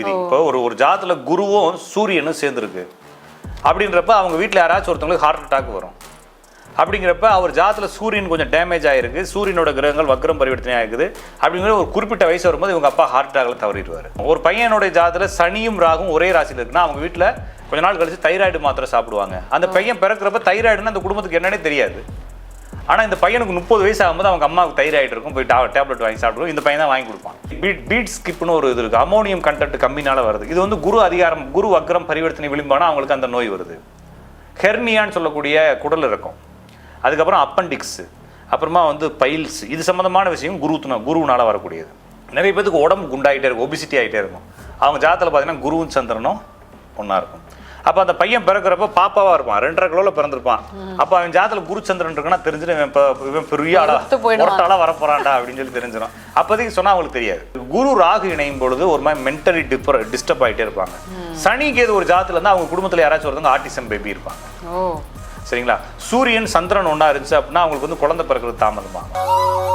விதி. இப்போ ஒரு ஒரு ஜாதத்துல குருவும் சூரியனும் சேர்ந்துருக்கு. அப்படின்றப்ப அவங்க வீட்டில் யாராச்சும் ஒருத்தவங்களுக்கு ஹார்ட் அட்டாக் வரும். அப்படிங்கிறப்ப அவர் ஜாதத்துல சூரியன் கொஞ்சம் டேமேஜ் ஆயிருக்கு. சூரியனோட கிரகங்கள் வக்ரம் பரிவர்த்தனை ஆகுது அப்படிங்கிற ஒரு குறிப்பிட்ட வயசு வரும்போது இவங்க அப்பா ஹார்ட் அட்டாக்ல தவறிடுவார். ஒரு பையனுடைய ஜாதத்துல சனியும் ராகும் ஒரே ராசியில் இருக்குன்னா அவங்க வீட்டில் கொஞ்ச நாள் கழிச்சு தைராய்டு மாத்திரை சாப்பிடுவாங்க. அந்த பையன் பிறக்கிறப்ப தைராய்டுன்னு அந்த குடும்பத்துக்கு என்னன்னே தெரியாது. ஆனால் இந்த பையனுக்கு முப்பது வயசு ஆகும்போது அவங்க அம்மாவுக்கு தைராய்டு இருக்கும். போய் டேப்லெட் வாங்கி சாப்பிடுவோம். இந்த பையன் தான் வாங்கி கொடுப்பான். பீட் பீட் ஸ்கிப்னு ஒரு இது இருக்குது அமோனியம் கண்டென்ட் கம்மினால வருது. இது வந்து குரு அதிகாரம் குரு வக்ரம் பரிவர்த்தனை விளிம்பானா அவங்களுக்கு அந்த நோய் வருது. ஹெர்னியான்னு சொல்லக்கூடிய குடல் இருக்கும் அதுக்கப்புறம் அப்பண்டிக்ஸு அப்புறமா வந்து பைல்ஸ் இது சம்மந்தமான விஷயம் குருத்துனா குருவினால் வரக்கூடியது. நிறைய பேத்துக்கு உடம்பு குண்டாயிட்டே இருக்கும் ஒபிசிட்டி ஆகிட்டே இருக்கும். அவங்க ஜாதத்தில் பார்த்தீங்கன்னா குருவும் சந்திரனும் ஒன்றா இருக்கும். அப்போ அந்த பையன் பிறக்கிறப்ப பாப்பாவா இருப்பான். ரெண்டரை கிலோல பிறந்திருப்பான். அப்போ அவன் ஜாதத்தில் குரு சந்திரன் இருக்குன்னா தெரிஞ்சிடும் இவன் இவன் பெரிய ஆளா. ஒரட்டாளா வரப்போறான்டா அப்படின்னு சொல்லி தெரிஞ்சிடும். அப்போதைக்கு சொன்னா அவங்களுக்கு தெரியாது. குரு ராகு இணையும் பொழுது ஒரு மாதிரி மென்டலி டிப்பர் டிஸ்டர்ப் ஆயிட்டே இருப்பாங்க. சனிக்கு ஏது ஒரு ஜாதத்துல இருந்தா அவங்க குடும்பத்துல யாராச்சும் ஒருத்தவங்க ஆட்டிசம் பேபி இருப்பாங்க. சரிங்களா? சூரியன் சந்திரன் ஒன்றா இருந்துச்சு அப்படின்னா அவங்களுக்கு வந்து குழந்தை பிறக்கிறது தாமதமாகும்.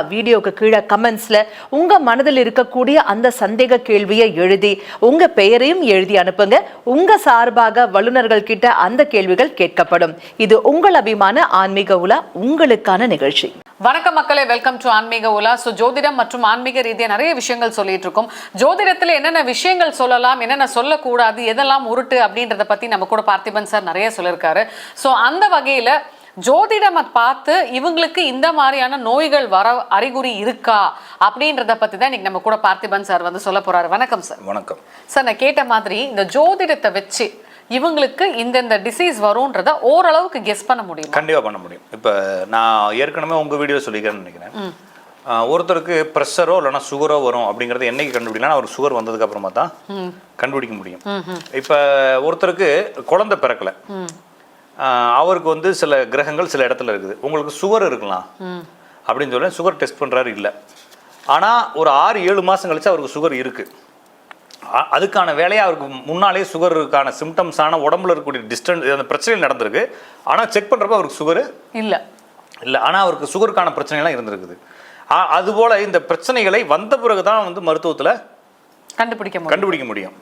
வீடியோக்கு கீழே கமெண்ட்ஸ்ல உங்க மனதில் இருக்கக்கூடிய அந்த சந்தேக கேள்வியை எழுதி உங்க பெயரையும் எழுதி அனுப்புங்க. உங்கள் சார்பாக வல்லுநர்கள் கிட்ட அந்த கேள்விகள் கேட்கப்படும். இது உங்கள் அபிமான ஆன்மீக உலா உங்களுக்கான நிகழ்ச்சி. வணக்கம் மக்களே வெல்கம் டு ஆன்மீக உலா. ஸோ ஜோதிடம் மற்றும் ஆன்மீக ரீதியாக நிறைய விஷயங்கள் சொல்லிட்டு இருக்கோம். ஜோதிடத்துல என்னென்ன விஷயங்கள் சொல்லலாம் என்னென்ன சொல்லக்கூடாது எதெல்லாம் உருட்டு அப்படின்றத பத்தி நம்ம கூட பார்த்திபன் சார் நிறைய சொல்லியிருக்காரு ஸோ அந்த வகையில் ஜோதிடம் பார்த்து இவங்களுக்கு இந்த மாதிரியான நோய்கள் வர அறிகுறி இருக்கா அப்படின்றத பத்தி தான் இன்னைக்கு நம்ம கூட பார்த்திபன் சார் வந்து சொல்ல போறாரு. வணக்கம் சார். வணக்கம். சார் நான் கேட்ட மாதிரி இந்த ஜோதிடத்தை வச்சு இவங்களுக்கு இந்தந்த டிசீஸ் வரும்ன்றத ஓரளவுக்கு கெஸ் பண்ண முடியும்? கண்டிப்பா பண்ண முடியும். இப்போ நான் ஏற்கனவே உங்க வீடியோ சொல்லிக்கிறேன்னு நினைக்கிறேன். ஒருத்தருக்கு ப்ரெஷரோ இல்லைன்னா சுகரோ வரும் அப்படிங்கறது என்னைக்கு கண்டுபிடிக்கலாம்? அவர் சுகர் வந்ததுக்கு அப்புறமா தான் கண்டுபிடிக்க முடியும். இப்போ ஒருத்தருக்கு குழந்தை பிறக்கல. அவருக்கு வந்து சில கிரகங்கள் சில இடத்துல இருக்குது. உங்களுக்கு சுகர் இருக்கலாம். அப்படின்னு சொல்லி சுகர் டெஸ்ட் பண்றாரு இல்லை. ஆனா ஒரு ஆறு ஏழு மாசம் கழிச்சு அவருக்கு சுகர் இருக்கு. அ- அதுக்கான வேலையை அவருக்கு முன்னாலே சுகருக்கான சிம்டம்ஸான உடம்புல இருக்கக்கூடிய டிஸ்டன்ஸ் அந்த பிரச்சனைகள் நடந்திருக்கு. ஆனா செக் பண்றப்ப அவருக்கு சுகர் இல்ல. இல்லை. ஆனால் அவருக்கு சுகருக்கான பிரச்சனைலாம் இருந்திருக்குது. அதுபோல இந்த பிரச்சனைகளை வந்த பிறகு தான் வந்து மருத்துவத்தில் கண்டுபிடிக்க முடியும். கண்டுபிடிக்க முடியும்.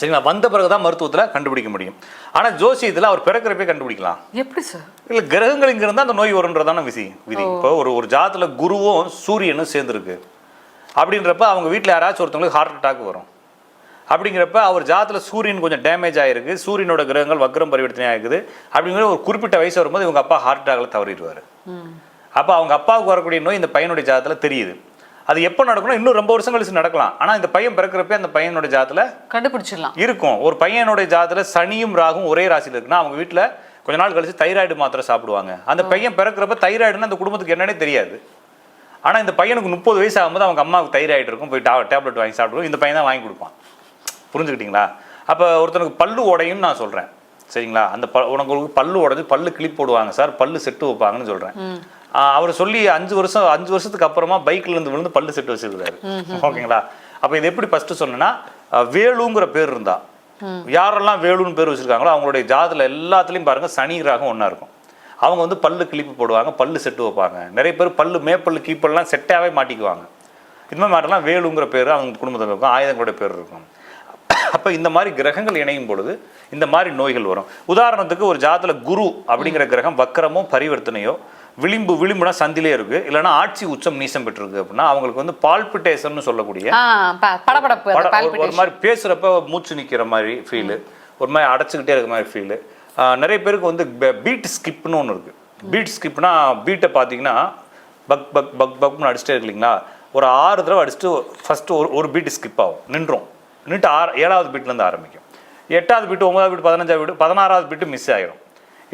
சரிங்களா? வந்த பிறகு தான் மருத்துவத்தில் கண்டுபிடிக்க முடியும். ஆனால் ஜோசியத்தில் அவர் பிறக்கிறப்பே கண்டுபிடிக்கலாம். எப்படி சார்? இல்லை கிரகங்கள் இங்கே இருந்தால் அந்த நோய் வரும்ன்றதான விதி. விதி. இப்போ ஒரு ஒரு ஜாதத்தில் குருவும் சூரியனும் சேர்ந்துருக்கு. அப்படின்றப்ப அவங்க வீட்டில் யாராச்சும் ஒருத்தவங்களுக்கு ஹார்ட் அட்டாக் வரும். அப்படிங்கிறப்ப அவர் ஜாதத்தில் சூரியன் கொஞ்சம் டேமேஜ் ஆயிருக்கு. சூரியனோட கிரகங்கள் வக்ரம் பரிவர்த்தனை ஆகுது அப்படிங்கிற ஒரு குறிப்பிட்ட வயசு வரும்போது இவங்க அப்பா ஹார்ட் அட்டாக்ல தவறிடுவார். அப்போ அவங்க அப்பாவுக்கு வரக்கூடிய நோய் இந்த பையனுடைய ஜாதத்தில் தெரியுது. அது எப்போ நடக்கணும் இன்னும் ரொம்ப வருஷம் கழிச்சு நடக்கலாம். ஆனால் இந்த பையன் பிறக்கிறப்ப அந்த பையனோட ஜாதத்தில் கண்டுபிடிச்சிடலாம். இருக்கும். ஒரு பையனுடைய ஜாதத்துல சனியும் ராகும் ஒரே ராசியில் இருக்குன்னா அவங்க வீட்டில் கொஞ்ச நாள் கழிச்சு தைராய்டு மாத்திரை சாப்பிடுவாங்க. அந்த பையன் பிறக்கிறப்ப தைராய்டுன்னு அந்த குடும்பத்துக்கு என்னன்னே தெரியாது. ஆனா இந்த பையனுக்கு முப்பது வயசு ஆகும்போது அவங்க அம்மாவுக்கு தைராய்டு இருக்கும். போய் டேப்லெட் வாங்கி சாப்பிடுவோம். இந்த பையன் தான் வாங்கி கொடுப்பான். புரிஞ்சுக்கிட்டீங்களா? அப்போ ஒருத்தனுக்கு பல்லு உடையும்னு நான் சொல்றேன். சரிங்களா? அந்த ப உனக்கு பல்லு உடைஞ்சு பல்லு கிளிப் போடுவாங்க சார். பல்லு செட்டு வைப்பாங்கன்னு சொல்றேன். ஆஹ் அவர் சொல்லி அஞ்சு வருஷம் அஞ்சு வருஷத்துக்கு அப்புறமா பைக்ல இருந்து விழுந்து பல்லு செட்டு வச்சிருக்காரு. ஓகேங்களா? அப்ப இது எப்படி ஃபர்ஸ்ட் சொன்னேன்னா வேலுங்கிற பேர் இருந்தா. யாரெல்லாம் வேலுன்னு பேர் வச்சிருக்காங்களோ அவங்களுடைய ஜாதத்துல எல்லாத்துலயும் பாருங்க சனி ராகம் ஒண்ணா இருக்கும். அவங்க வந்து பல்லு கிளிப்பு போடுவாங்க பல்லு செட்டு வைப்பாங்க. நிறைய பேர் பல்லு மேப்பல்லு கீப்பல்லாம் செட்டாவே மாட்டிக்குவாங்க. இந்த மாதிரி மாட்டெல்லாம் வேலுங்கிற பேர் அவங்க குடும்பத்தில் இருக்கும் ஆயுதங்களோட பேர் இருக்கும். அப்போ இந்த மாதிரி கிரகங்கள் இணையும் பொழுது இந்த மாதிரி நோய்கள் வரும். உதாரணத்துக்கு ஒரு ஜாதத்துல குரு அப்படிங்கிற கிரகம் வக்கரமோ பரிவர்த்தனையோ விளிம்பு விளிம்புனா சந்திலே இருக்கு. இல்லைன்னா ஆட்சி உச்சம் நீசம் பெற்றிருக்கு அப்படின்னா அவங்களுக்கு வந்து பால்பிட்டேஷன் சொல்லக்கூடிய ஒரு-. மாதிரி பேசுறப்ப மூச்சு நிக்கிற மாதிரி ஃபீலு ஒரு மாதிரி அடைச்சிக்கிட்டே இருக்க மாதிரி ஃபீலு நிறைய பேருக்கு வந்து பீட் ஸ்கிப்னு ஒன்று இருக்கு. பீட் ஸ்கிப்னா பீட்டை பார்த்தீங்கன்னா பக் பக் பக் பக்னு அடிச்சிட்டே இருக்கு இல்லைங்களா? ஒரு ஆறு தடவை அடிச்சுட்டு ஃபர்ஸ்ட் ஒரு ஒரு பீட் ஸ்கிப் ஆகும். நின்றோம் நின்று ஆறு ஏழாவது பீட்லேருந்து ஆரம்பிக்கும். எட்டாவது பீட்டு ஒன்பதாவது பீட்டு பதினஞ்சாவது பீட்டு பதினாறாவது பீட்டு மிஸ் ஆயிரும்.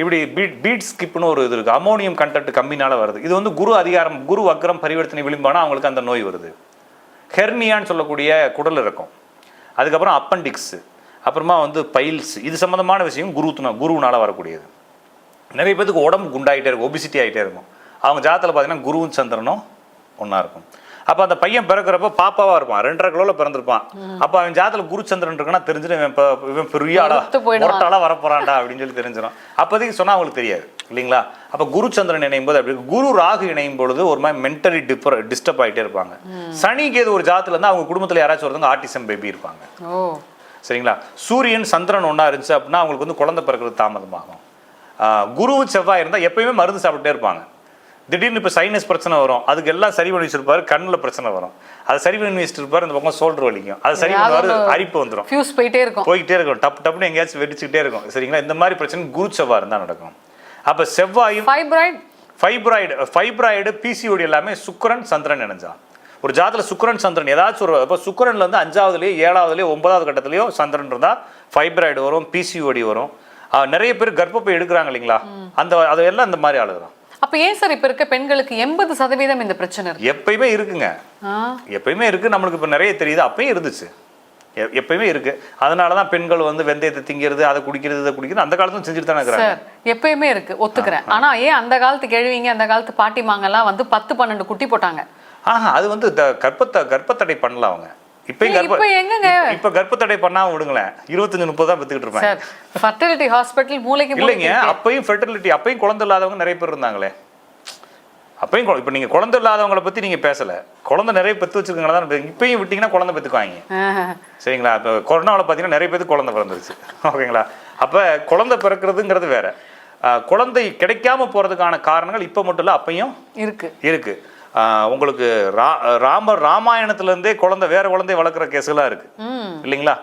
இப்படி பீட் பீட் ஸ்கிப்னு ஒரு இது இருக்குது அமோனியம் கண்டென்ட் கம்மினால் வருது. இது வந்து குரு அதிகாரம் குரு வக்ரம் பரிவர்த்தனை விளிம்பானா அவங்களுக்கு அந்த நோய் வருது. ஹெர்னியான்னு சொல்லக்கூடிய குடல் இருக்கும் அதுக்கப்புறம் அப்பண்டிக்ஸு அப்புறமா வந்து பைல்ஸ் இது சம்மந்தமான விஷயம் குருத்துனா குருவினால் வரக்கூடியது. நிறைய பேத்துக்கு உடம்பு குண்டாகிட்டே இருக்கும் ஒபிசிட்டி ஆகிட்டே இருக்கும். அவங்க ஜாதத்தில் பார்த்தீங்கன்னா குருவும் சந்திரனும் ஒன்றா இருக்கும். அப்போ அந்த பையன் பிறக்கிறப்ப பாப்பாவா இருப்பான். ரெண்டரை கிலோவில் பிறந்திருப்பான். அப்போ அவன் ஜாதத்தில் குரு சந்திரன் இருக்குன்னா தெரிஞ்சிடும் இவன் இப்போ இவன் பெரிய ஆளா. முரட்டாளா வரப்போறான்டா அப்படின்னு சொல்லி தெரிஞ்சிடும். அப்போதைக்கு சொன்னா அவங்களுக்கு தெரியாது இல்லைங்களா? அப்போ குரு சந்திரன் இணையும் போது அப்படி குரு ராகு இணையும் பொழுது ஒரு மாதிரி மென்டலி டிப்பர் டிஸ்டர்ப் ஆகிட்டே இருப்பாங்க. சனிக்கு ஏது ஒரு ஜாதத்துல இருந்து அவங்க குடும்பத்தில் யாராச்சும் ஒருத்தவங்க ஆட்டிசம் பேபி இருப்பாங்க. சரிங்களா? சூரியன் சந்திரன் ஒன்றா இருந்துச்சு அப்படின்னா அவங்களுக்கு வந்து குழந்தை பிறக்கிறது தாமதமாகும். குருவும் செவ்வாய் இருந்தால் எப்பயுமே மருந்து சாப்பிட்டே இருப்பாங்க. திடீர்னு இப்போ சைனஸ் பிரச்சனை வரும். அதுக்கு எல்லாம் சரி பண்ணி வச்சிருப்பாரு கண்ணில் பிரச்சனை வரும். அதை சரி பண்ணி வச்சிருப்பாரு இந்த பக்கம் சோல்டர் வலிக்கும். அது சரி பண்ணுவாரு அரிப்பு வந்துடும் ஃபியூஸ் போயிட்டே இருக்கும். போய்கிட்டே இருக்கும். டப்பு டப்புன்னு எங்கேயாச்சும் வெடிச்சுக்கிட்டே இருக்கும். சரிங்களா? இந்த மாதிரி பிரச்சனை குரு செவ்வாய் இருந்தால் நடக்கும். அப்போ செவ்வாயும் ஃபைப்ராய்ட் ஃபைப்ராய்டு ஃபைப்ராய்டு பிசிஓடி எல்லாமே சுக்கிரன் சந்திரன் இணைஞ்சா. ஒரு ஜாதத்துல சுக்கிரன் சந்திரன் ஏதாச்சும் ஒரு இப்போ சுக்கிரன்ல இருந்து அஞ்சாவதுலேயோ ஏழாவதுலேயோ ஒன்பதாவது கட்டத்துலேயோ சந்திரன் இருந்தால் ஃபைப்ராய்டு வரும் பிசிஓடி வரும். நிறைய பேர் கர்ப்பப்பை எடுக்கிறாங்க இல்லைங்களா? அந்த அதெல்லாம் இந்த மாதிரி ஆளுதான் அப்ப ஏன் சார் இப்ப இருக்க பெண்களுக்கு எண்பது சதவீதம் இந்த பிரச்சனை இருக்கு? எப்பயுமே இருக்குங்க. எப்பயுமே இருக்கு. நம்மளுக்கு இப்போ நிறைய தெரியுது. அப்பயும் இருந்துச்சு. எப்பயுமே இருக்கு. அதனால தான் பெண்கள் வந்து வெந்தயத்தை திங்கிறது அதை குடிக்கிறது இதை குடிக்கிறது அந்த காலத்துல செஞ்சுட்டு தானே இருக்கிறாங்க. எப்பயுமே இருக்கு. ஒத்துக்கிறேன். ஆனா ஏன் அந்த காலத்து கேள்விங்க அந்த காலத்து பாட்டிமாங்கெல்லாம் வந்து பத்து பன்னெண்டு குட்டி போட்டாங்க? ஆஹா அது வந்து த- கர்ப்பத்தை கர்ப்பத்தடை பண்ணலாம் அவங்க. இப்பயும் கர்ப்ப இப்ப கர்ப்பத்தடை பண்ணாம விடுங்களேன். இருபத்தஞ்சு முப்பது தான் பெத்துக்கிட்டு இருப்பாங்க. சார் ஃபர்டிலிட்டி ஹாஸ்பிட்டல் மூளைக்கு இல்லைங்க. அப்பயும் ஃபெர்டிலிட்டி அப்பயும் குழந்தை இல்லாதவங்க நிறைய பேர் இருந்தாங்களே. அப்பயும் இப்ப நீங்க குழந்தை இல்லாதவங்கள பத்தி நீங்க பேசல. குழந்தை நிறைய பெத்து வச்சிருக்கீங்களா தான் இப்பயும் விட்டீங்கன்னா குழந்தை பெத்துக்குவாங்க. சரிங்களா? இப்போ கொரோனாவில் பார்த்தீங்கன்னா நிறைய பேருக்கு குழந்தை பிறந்துருச்சு. ஓகேங்களா? அப்போ குழந்தை பிறக்கிறதுங்கிறது வேற. குழந்தை கிடைக்காம போறதுக்கான காரணங்கள் இப்போ மட்டும் இல்லை அப்பயும் இருக்கு. இருக்கு. உங்களுக்கு ரா ராமர் ராமாயணத்துல இருந்தே குழந்தை வேற குழந்தைய வளர்க்குற கேஸ்லாம் இருக்கு. ம். இல்லைங்களா?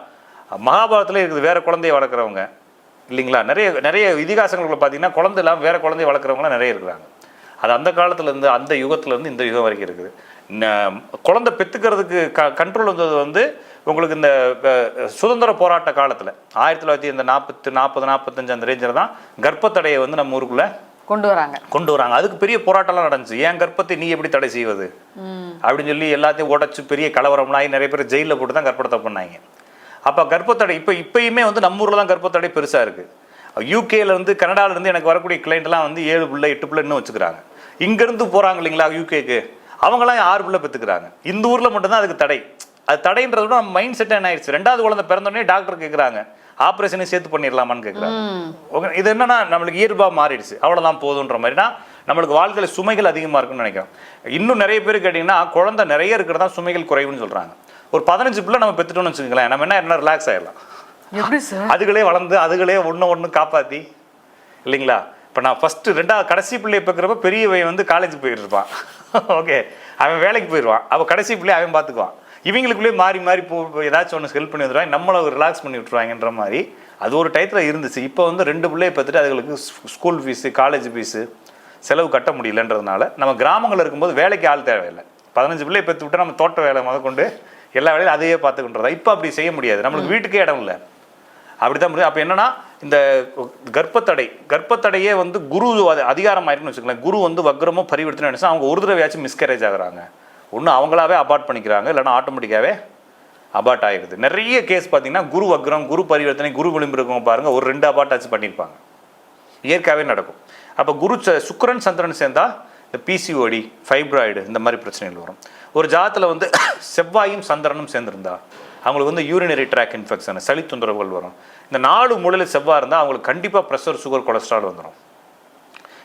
மகாபாரதத்துல இருக்குது வேற குழந்தைய வளர்க்குறவங்க. இல்லைங்களா? நிறைய நிறைய இதிகாசங்களுக்குள்ள பார்த்தீங்கன்னா குழந்தை இல்லாமல் வேற குழந்தைய வளர்க்குறவங்களாம் நிறைய இருக்கிறாங்க. அது அந்த காலத்துல இருந்து அந்த யுகத்துல இருந்து இந்த யுகம் வரைக்கும் இருக்குது. குழந்தை பெத்துக்கிறதுக்கு க கண்ட்ரோல் வந்தது வந்து உங்களுக்கு இந்த சுதந்திர போராட்ட காலத்துல ஆயிரத்தி தொள்ளாயிரத்தி இந்த நாற்பத்து நாற்பது நாற்பத்தஞ்சு அந்த ரேஞ்சில் தான் கர்ப்பத்தடையை வந்து நம்ம ஊருக்குள்ள கொண்டு வராங்க. கொண்டு வராங்க. அதுக்கு பெரிய போராட்டம்லாம் நடந்துச்சு. என் கர்ப்பத்தை நீ எப்படி தடை செய்வது? அப்படின்னு சொல்லி எல்லாத்தையும் உடைச்சு பெரிய கலவரம்லாம் நிறைய பேர் ஜெயிலில் போட்டு தான் கர்ப்பத்தை பண்ணாங்க. அப்போ கர்ப்பத்தடை இப்போ இப்பயுமே வந்து நம்ம ஊரில் தான் கர்ப்பத்தடை பெருசாக இருக்குது யூகேலேருந்து இருந்து கனடால இருந்து எனக்கு வரக்கூடிய கிளைண்ட்லாம் வந்து ஏழு பிள்ளை எட்டு பிள்ளை இன்னும் வச்சுக்கிறாங்க. இங்கேருந்து போகிறாங்க இல்லைங்களா யூகேக்கு அவங்களாம் ஆறு பிள்ளை பெற்றுக்கிறாங்க இந்த ஊரில் மட்டும்தான் அதுக்கு தடை. அது தடைன்றதோட நம்ம மைண்ட் செட் என்ன ஆயிடுச்சு? ரெண்டாவது குழந்தை பிறந்தோடனே டாக்டர் கேட்குறாங்க ஆப்ரேஷனே சேர்த்து பண்ணிடலாமான்னு கேட்குறாங்க ஓகே இது என்னன்னா நம்மளுக்கு இயல்பா மாறிடுச்சு. அவ்வளவுதான் போதுன்ற மாதிரினா நம்மளுக்கு வாழ்க்கையில சுமைகள் அதிகமா இருக்குன்னு நினைக்கிறோம். இன்னும் நிறைய பேர் கேட்டிங்கன்னா குழந்தை நிறைய இருக்கிறதா சுமைகள் குறைவுன்னு சொல்றாங்க. ஒரு பதினஞ்சு பிள்ளை நம்ம பெற்றுட்டோம்னு வச்சுக்கோங்களேன் நம்ம என்ன என்ன ரிலாக்ஸ் சார் அதுகளே வளர்ந்து அதுகளே ஒன்று ஒன்று காப்பாற்றி இல்லைங்களா? இப்போ நான் ஃபஸ்ட்டு ரெண்டாவது கடைசி பிள்ளையை பார்க்குறப்ப பெரியவன் வந்து காலேஜ் போயிட்டு இருப்பான். ஓகே அவன் வேலைக்கு போயிடுவான். அப்போ கடைசி பிள்ளையை அவன் பார்த்துக்குவான் இவங்களுக்குள்ளேயே மாறி மாறி போ ஏதாச்சும் ஒன்று ஹெல்ப் பண்ணி விட்டுருவாங்க நம்மளை ரிலாக்ஸ் பண்ணி விட்டுருவாங்கன்ற மாதிரி அது ஒரு டயத்தில் இருந்துச்சு. இப்போ வந்து ரெண்டு பிள்ளையை பார்த்துட்டு அதுகளுக்கு ஸ்கூல் ஃபீஸு காலேஜ் ஃபீஸு செலவு கட்ட முடியலன்றதுனால நம்ம கிராமங்களில் இருக்கும்போது வேலைக்கு ஆள் தேவையில்லை. பதினஞ்சு பிள்ளையை பெற்று விட்டு நம்ம தோட்ட வேலை முதற்கொண்டு எல்லா வேலையும் அதையே பார்த்துக்கின்றதா இப்போ அப்படி செய்ய முடியாது. நம்மளுக்கு வீட்டுக்கே இடம் இல்லை. அப்படிதான் முடியும். அப்போ என்னன்னா இந்த கர்ப்பத்தடை கர்ப்பத்தடையே வந்து குரு அது அதிகாரம் ஆயிருக்குன்னு வச்சுக்கலாம் குரு வந்து வக்ரமோ பரிவர்த்தனை நினைச்சா அவங்க ஒரு தடவையாச்சும் மிஸ்கரேஜ் ஆகுறாங்க. ஒன்று அவங்களாவே அபார்ட் பண்ணிக்கிறாங்க இல்லைன்னா ஆட்டோமேட்டிக்காகவே அபார்ட் ஆகிடுது நிறைய கேஸ் பார்த்தீங்கன்னா குரு வக்ரம் குரு பரிவர்த்தனை குரு விளிம்பு இருக்கவங்க பாருங்கள் ஒரு ரெண்டு அபார்ட் பண்ணியிருப்பாங்க. இயற்கையாகவே நடக்கும். அப்போ குரு ச- சந்திரன் சேர்ந்தால் இந்த பிசிஓடி ஃபைப்ராய்டு இந்த மாதிரி பிரச்சனைகள் வரும். ஒரு ஜாதத்தில் வந்து செவ்வாயும் சந்திரனும் சேர்ந்துருந்தா அவங்களுக்கு வந்து யூரினரி ட்ராக் இன்ஃபெக்ஷன் சளி தொந்தரவுகள் வரும். இந்த நாலு மூலையில் செவ்வாய் இருந்தால் அவங்களுக்கு கண்டிப்பாக ப்ரெஷர் சுகர் கொலஸ்ட்ரால் வந்துடும்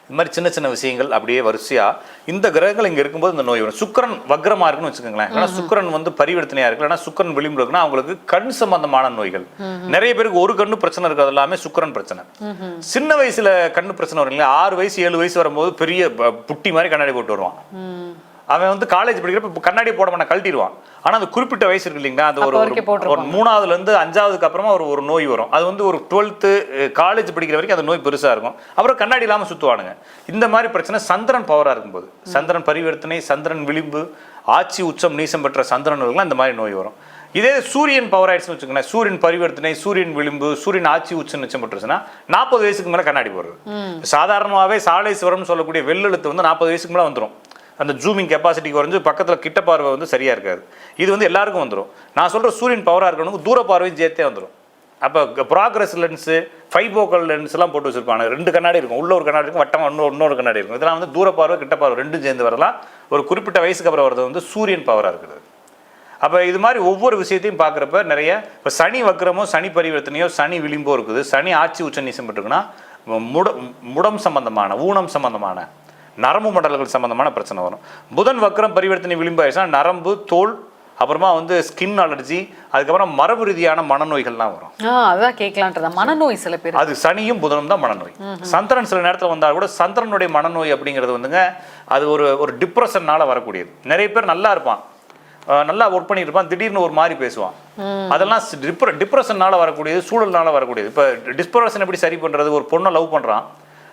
இந்த மாதிரி சின்ன சின்ன விஷயங்கள் அப்படியே வரிசையா இந்த கிரகங்கள் இங்க இருக்கும்போது இந்த நோய் வரும். சுக்கிரன் வக்ரமா இருக்குன்னு வச்சுக்கோங்களேன். ஏன்னா சுக்கிரன் வந்து பரிவர்த்தனையா இருக்கு. இல்லைன்னா சுக்கிரன் விளிம்பு இருக்குன்னா அவங்களுக்கு கண் சம்பந்தமான நோய்கள். நிறைய பேருக்கு ஒரு கண்ணு பிரச்சனை இருக்கிறது எல்லாமே சுக்கிரன் பிரச்சனை. சின்ன வயசுல கண்ணு பிரச்சனை வரும் இல்லையா? ஆறு வயசு ஏழு வயசு வரும்போது பெரிய புட்டி மாதிரி கண்ணாடி போட்டு வருவான். அவன் வந்து காலேஜ் படிக்கிறப்ப கண்ணாடி போட மாட்டான் கழட்டிடுவான். ஆனா அந்த குறிப்பிட்ட வயசு இருக்கு இல்லைங்களா? அது ஒரு ஒரு- போட்டிருப்பாங்க. ஒரு மூணாவதுல இருந்து அஞ்சாவதுக்கு அப்புறமா ஒரு ஒரு நோய் வரும். அது வந்து ஒரு டுவெல்த்து காலேஜ் படிக்கிற வரைக்கும் அந்த நோய் பெருசா இருக்கும். அப்புறம் கண்ணாடி இல்லாம சுத்துவானுங்க. இந்த மாதிரி பிரச்சனை சந்திரன் பவரா இருக்கும்போது. சந்திரன் பரிவர்த்தனை சந்திரன் விளிம்பு ஆட்சி உச்சம் நீசம் பெற்ற சந்திரன்களுக்குலாம் இந்த மாதிரி நோய் வரும். இதே சூரியன் பவர் ஆயிடுச்சுன்னு வச்சுக்கோங்களேன். சூரியன் பரிவர்த்தனை சூரியன் விளிம்பு சூரியன் ஆட்சி உச்சம் நிச்சயப்பட்டுருச்சுன்னா நாற்பது வயசுக்கு மேலே கண்ணாடி போடுறது. சாதாரணமாகவே சாலை சிவரம்னு சொல்லக்கூடிய வெள்ளெழுத்து வந்து நாற்பது வயசுக்கு மேலே வந்துடும் அந்த ஜூமிங் கெப்பாசிட்டி குறைஞ்சு பக்கத்தில் கிட்ட பார்வை வந்து சரியாக இருக்காது. இது வந்து எல்லாருக்கும் வந்துடும் நான் சொல்கிற சூரியன் பவராக இருக்கணும் தூர பார்வையும் சேர்த்தே வந்துடும் அப்போ ப்ராக்ரஸ் லென்ஸு ஃபைபோக்கல் லென்ஸ்லாம் போட்டு வச்சுருப்பாங்க. ரெண்டு கண்ணாடி இருக்கும். உள்ள ஒரு கண்ணாடி இருக்கும். வட்டமாக இன்னொரு இன்னொரு கண்ணாடி இருக்கும். இதெல்லாம் வந்து தூர பார்வை கிட்ட பார்வை ரெண்டும் சேர்ந்து வரலாம். ஒரு குறிப்பிட்ட வயசுக்கு அப்புறம் வரது வந்து சூரியன் பவராக இருக்குது அப்போ இது மாதிரி ஒவ்வொரு விஷயத்தையும் பார்க்குறப்ப நிறைய இப்போ சனி வக்கிரமோ சனி பரிவர்த்தனையோ சனி விளிம்போ இருக்குது. சனி ஆட்சி உச்ச நீசம் இருக்குன்னா முட முடம் சம்பந்தமான ஊனம் சம்பந்தமான நரம்பு மண்டலங்கள் சம்பந்தமான பிரச்சனை வரும். புதன் வக்ரம் பரிவர்த்தனை விளிம்பு ஆயிடுச்சுன்னா நரம்பு தோல் அப்புறமா வந்து ஸ்கின் அலர்ஜி அதுக்கப்புறம் மரபு ரீதியான மனநோய்கள்லாம் வரும். அதான் கேட்கலான்றதா? மனநோய் சில பேர் அது சனியும் புதனும் தான் மனநோய். சந்திரன் சில நேரத்தில் வந்தால் கூட சந்திரனுடைய மனநோய் அப்படிங்கிறது வந்துங்க அது ஒரு ஒரு டிப்ரெஷன்னால வரக்கூடியது. நிறைய பேர் நல்லா இருப்பான். நல்லா ஒர்க் பண்ணியிருப்பான் திடீர்னு ஒரு மாதிரி பேசுவான். அதெல்லாம் டிப்ர டிப்ரெஷன்னால வரக்கூடியது சூழல்னால வரக்கூடியது. இப்போ டிஸ்ப்ரெஷன் எப்படி சரி பண்ணுறது ஒரு பொண்ணை லவ் பண்ணுறான்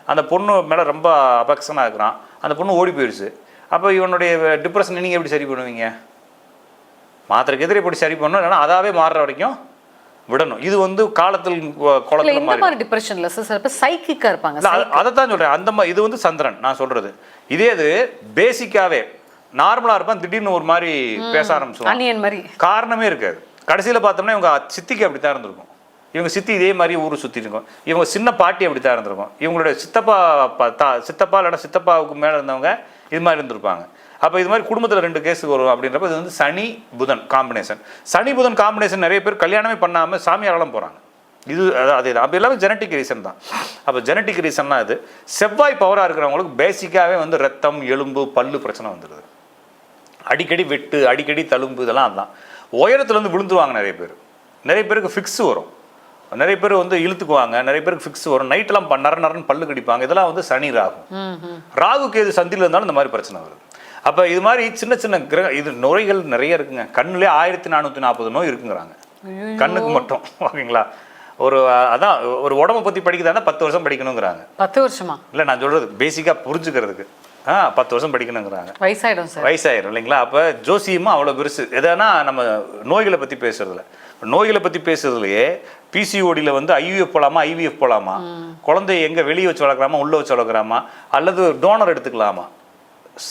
அந்த பொண்ணு மேலே ரொம்ப அபெக்ஷனாக இருக்கிறான். அந்த பொண்ணு ஓடி போயிடுச்சு அப்போ இவனுடைய டிப்ரெஷன் நீங்கள் எப்படி சரி பண்ணுவீங்க? மாத்திரைக்கு எதிரே எப்படி சரி பண்ணணும் இல்லைன்னா அதாவே மாறுற வரைக்கும் விடணும். இது வந்து காலத்தில் குளத்தில் மாதிரி டிப்ரெஷன்ல சில சைக்கிக்கா இருப்பாங்க. அத- அதைத்தான் சொல்றேன். அந்த மாதிரி இது வந்து சந்திரன் நான் சொல்றது. இதே இது பேசிக்காவே நார்மலா இருப்பான் திடீர்னு ஒரு மாதிரி பேச ஆரம்பிச்சுவான் மாதிரி. காரணமே இருக்காது. கடைசியில பார்த்தோம்னா இவங்க சித்திக்கு அப்படித்தான் இருந்திருக்கும். இவங்க சித்தி இதே மாதிரி ஊர் சுற்றிருக்கோம் இருக்கும். இவங்க சின்ன பாட்டி அப்படி தான் இருந்திருக்கும். இவங்களுடைய சித்தப்பா பா- தா- சித்தப்பா இல்லைன்னா சித்தப்பாவுக்கு மேலே இருந்தவங்க இது மாதிரி இருந்திருப்பாங்க. அப்போ இது மாதிரி குடும்பத்தில் ரெண்டு கேஸுக்கு வரும் அப்படின்றப்ப இது வந்து சனி புதன் காம்பினேஷன் சனி புதன் காம்பினேஷன் நிறைய பேர் கல்யாணமே பண்ணாமல் சாமியாரெல்லாம் போகிறாங்க இது அது- அதே தான் அப்போ எல்லாமே ஜெனட்டிக் ரீசன் தான். அப்போ ஜெனட்டிக் ரீசன்னா இது. செவ்வாய் பவராக இருக்கிறவங்களுக்கு பேசிக்காகவே வந்து ரத்தம் எலும்பு பல்லு பிரச்சனை வந்துடுது அடிக்கடி வெட்டு அடிக்கடி தழும்பு இதெல்லாம் அதுதான் உயரத்துலேருந்து விழுந்துருவாங்க நிறைய பேர். நிறைய பேருக்கு ஃபிக்ஸ் வரும். நிறைய பேர் வந்து இழுத்துக்குவாங்க நிறைய பேருக்கு ஃபிக்ஸ் வரும். நைட்டெல்லாம் ப- நர நரன்னு பல்லு கடிப்பாங்க. இதெல்லாம் வந்து சனி ராகு. கேது சந்தியில் இருந்தாலும் இந்த மாதிரி பிரச்சனை வருது. அப்போ இது மாதிரி சின்ன சின்ன கிரக இது நோய்கள் நிறைய இருக்குங்க. கண்ணுலேயே ஆயிரத்தி நானூற்றி நாற்பது நோய் இருக்குங்கிறாங்க. கண்ணுக்கு மட்டும் ஓகேங்களா? ஒரு அதான் ஒரு உடம்ப பற்றி படிக்கிறதா பத்து வருஷம் படிக்கணுங்கிறாங்க. பத்து வருஷமா? இல்லை நான் சொல்கிறது பேசிக்காக புரிஞ்சுக்கிறதுக்கு. ஆ பத்து வருஷம் படிக்கணுங்கிறாங்க. வயசாயிடும் சார் வயசாயிரும் இல்லைங்களா? அப்போ ஜோசியமும் அவ்வளோ பெருசு. எதனா நம்ம நோய்களை பற்றி பேசுறதுல. நோய்களை பற்றி பேசுறதுலையே பிசிஓடியில் வந்து ஐவிஎஃப் போகலாமா ஐவிஎஃப் போகலாமா குழந்தைய எங்கே வெளியே வச்சு வளர்க்குறாமா உள்ளே வச்சு வளர்க்குறாமா அல்லது டோனர் எடுத்துக்கலாமா?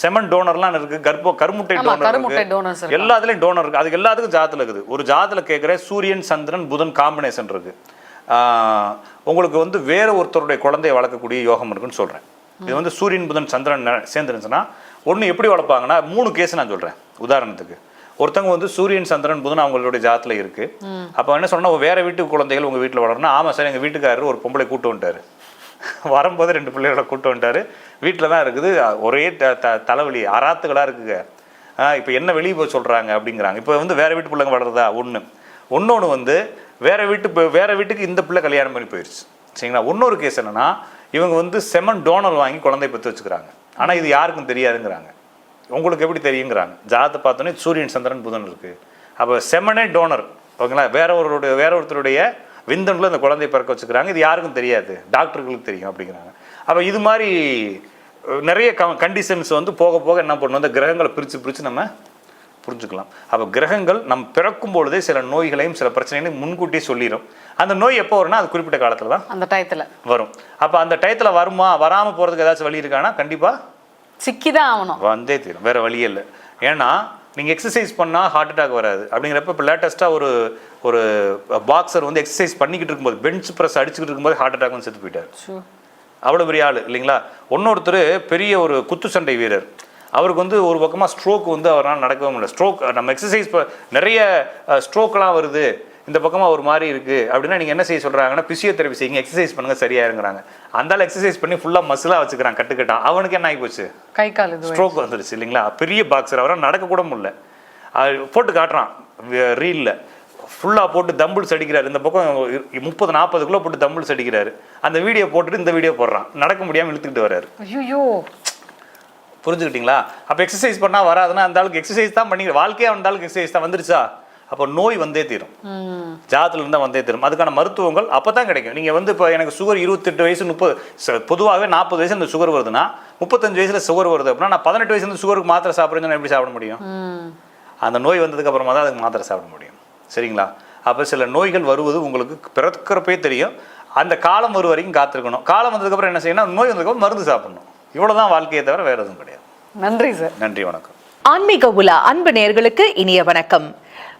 செமன் டோனர்லாம் இருக்கு கர்ப்ப கருமுட்டை டோனர் இருக்காங்க. எல்லாத்துலயும் டோனர் இருக்கு. அதுக்கு எல்லாத்துக்கும் ஜாதத்துல இருக்குது. ஒரு ஜாதத்துல கேட்குற சூரியன் சந்திரன் புதன் காம்பினேஷன் இருக்கு. உங்களுக்கு வந்து வேற ஒருத்தருடைய குழந்தையை வளர்க்கக்கூடிய யோகம் இருக்குன்னு சொல்றேன். இது வந்து சூரியன் புதன் சந்திரன் சேர்ந்துருந்துச்சுன்னா ஒன்று எப்படி வளர்ப்பாங்கன்னா மூணு கேஸ் நான் சொல்றேன். உதாரணத்துக்கு. ஒருத்தவங்க வந்து சூரியன் சந்திரன் புதன் அவங்களுடைய ஜாத்தில் இருக்கு. அப்போ என்ன சொன்னால் வேற வீட்டு குழந்தைகள் உங்கள் வீட்டில் வளரணும். ஆமாம் சார் எங்கள் வீட்டுக்காரர் ஒரு பொம்பளை கூட்டு வந்துட்டாரு. வரும்போது ரெண்டு பிள்ளைகளோட கூட்டு வந்துட்டாரு. வீட்டில் தான் இருக்குது. ஒரே த த தலைவலி அராத்துகளாக இருக்குங்க. இப்போ என்ன வெளியே போய் சொல்கிறாங்க அப்படிங்கிறாங்க. இப்போ வந்து வேற வீட்டு பிள்ளைங்க வளருதா? ஒன்று ஒன்னொன்று வந்து வேற வீட்டு இப்போ வேற வீட்டுக்கு இந்த பிள்ளை கல்யாணம் பண்ணி போயிடுச்சு சரிங்களா? இன்னொரு கேஸ் என்னென்னா இவங்க வந்து செமன் டோனல் வாங்கி குழந்தை பற்றி வச்சுக்கிறாங்க. ஆனால் இது யாருக்கும் தெரியாதுங்கிறாங்க. உங்களுக்கு எப்படி தெரியுங்கிறாங்க. ஜாதத்தை பார்த்தோன்னே சூரியன் சந்திரன் புதன் இருக்கு. அப்போ செமனே டோனர் ஓகேங்களா? வேற ஒருவருடைய வேற ஒருத்தருடைய விந்தணுல இந்த குழந்தையை பிறக்க வச்சுக்கிறாங்க. இது யாருக்கும் தெரியாது. டாக்டர்களுக்கு தெரியும் அப்படிங்கிறாங்க. அப்போ இது மாதிரி நிறைய கண்டிஷன்ஸ் வந்து போக போக என்ன பண்ணணும் அந்த கிரகங்களை பிரித்து பிரித்து நம்ம புரிஞ்சுக்கலாம். அப்போ கிரகங்கள் நம் பிறக்கும் பொழுதே சில நோய்களையும் சில பிரச்சனைகளையும் முன்கூட்டியே சொல்லிடும் அந்த நோய் எப்போ வரும்னா அது குறிப்பிட்ட காலத்தில் தான் அந்த டயத்துல. வரும். அப்போ அந்த டயத்தில் வருமா வராமல் போகிறதுக்கு ஏதாச்சும் வழி இருக்கானா? கண்டிப்பாக சிக்கிதான் ஆகணும். வந்தே தீரும். வேற வழியே இல்லை. ஏன்னா நீங்கள் எக்ஸசைஸ் பண்ணால் ஹார்ட் அட்டாக் வராது. அப்படிங்கிறப்ப இப்போ லேட்டஸ்ட்டாக ஒரு ஒரு பாக்ஸர் வந்து எக்ஸசைஸ் பண்ணிக்கிட்டு இருக்கும்போது பெஞ்ச் ப்ரெஸ் அடிச்சுக்கிட்டு இருக்கும்போது ஹார்ட் அட்டாக் வந்து செத்து போயிட்டார். அவ்வளோ பெரிய ஆள் இல்லைங்களா? இன்னொருத்தர் பெரிய ஒரு குத்துச்சண்டை வீரர். அவருக்கு வந்து ஒரு பக்கமாக ஸ்ட்ரோக் வந்து அவரால் நடக்கவே முடியல. ஸ்ட்ரோக் நம்ம எக்ஸசைஸ் நிறைய ஸ்ட்ரோக்லாம் வருது. இந்த பக்கமாக ஒரு மாதிரி இருக்குது அப்படின்னா நீங்கள் என்ன செய்ய சொல்கிறாங்கன்னா பிசியோதெரபி செய்யுங்க எக்ஸசைஸ் பண்ணுங்க சரியாயிருங்கிறாங்க. அந்தால எக்ஸசைஸ் பண்ணி ஃபுல்லாக மசிலாக வச்சுக்கிறான் கட்டுக்கட்டான். அவனுக்கு என்ன ஆகி போச்சு கை கால் ஸ்ட்ரோக் வந்துருச்சு இல்லைங்களா? பெரிய பாக்ஸர் அவரால் நடக்க கூட முடியல. போட்டு காட்டுறான் ரீலில் ஃபுல்லாக போட்டு தம்பிள்ஸ் அடிக்கிறாரு. இந்த பக்கம் முப்பது நாற்பது கிலோ போட்டு தம்பிள்ஸ் அடிக்கிறாரு. அந்த வீடியோ போட்டுட்டு இந்த வீடியோ போடுறான். நடக்க முடியாமல் இழுத்துக்கிட்டு வராரு ஐயோ புரிஞ்சுக்கிட்டீங்களா? அப்போ எக்ஸசைஸ் பண்ணால் வராதுன்னா அந்த ஆளுக்கு எக்ஸசைஸ் தான் பண்ணி வாழ்க்கையே அந்த ஆளுக்கு எக்ஸசைஸ் தான் வந்துருச்சா? அப்போ நோய் வந்தே தீரும். ஜாதத்துல இருந்தால் வந்தே தீரும். அதுக்கான மருத்துவங்கள் அப்போ தான் கிடைக்கும். நீங்கள் வந்து இப்போ எனக்கு சுகர் இருபத்தெட்டு வயசு முப்பது பொதுவாகவே நாற்பது வயசு இந்த சுகர் வருதுன்னா முப்பத்தஞ்சு வயசில் சுகர் வருது அப்படின்னா நான் பதினெட்டு வயசுல சுகருக்கு மாத்திரை சாப்பிட்றேன்னு எப்படி சாப்பிட முடியும்? அந்த நோய் வந்ததுக்கு அப்புறமா தான் அதுக்கு மாத்திரை சாப்பிட முடியும். சரிங்களா? அப்போ சில நோய்கள் வருவது உங்களுக்கு பிறக்கிறப்பே தெரியும். அந்த காலம் ஒரு வரைக்கும் காத்திருக்கணும். காலம் வந்ததுக்கப்புறம் என்ன செய்யணும்? நோய் வந்ததுக்கப்புறம் மருந்து சாப்பிடணும். இவ்வளவுதான் வாழ்க்கையை தவிர வேற எதுவும் கிடையாது. நன்றி சார். நன்றி வணக்கம். ஆன்மீக உலா அன்பு நேயர்களுக்கு இனிய வணக்கம்.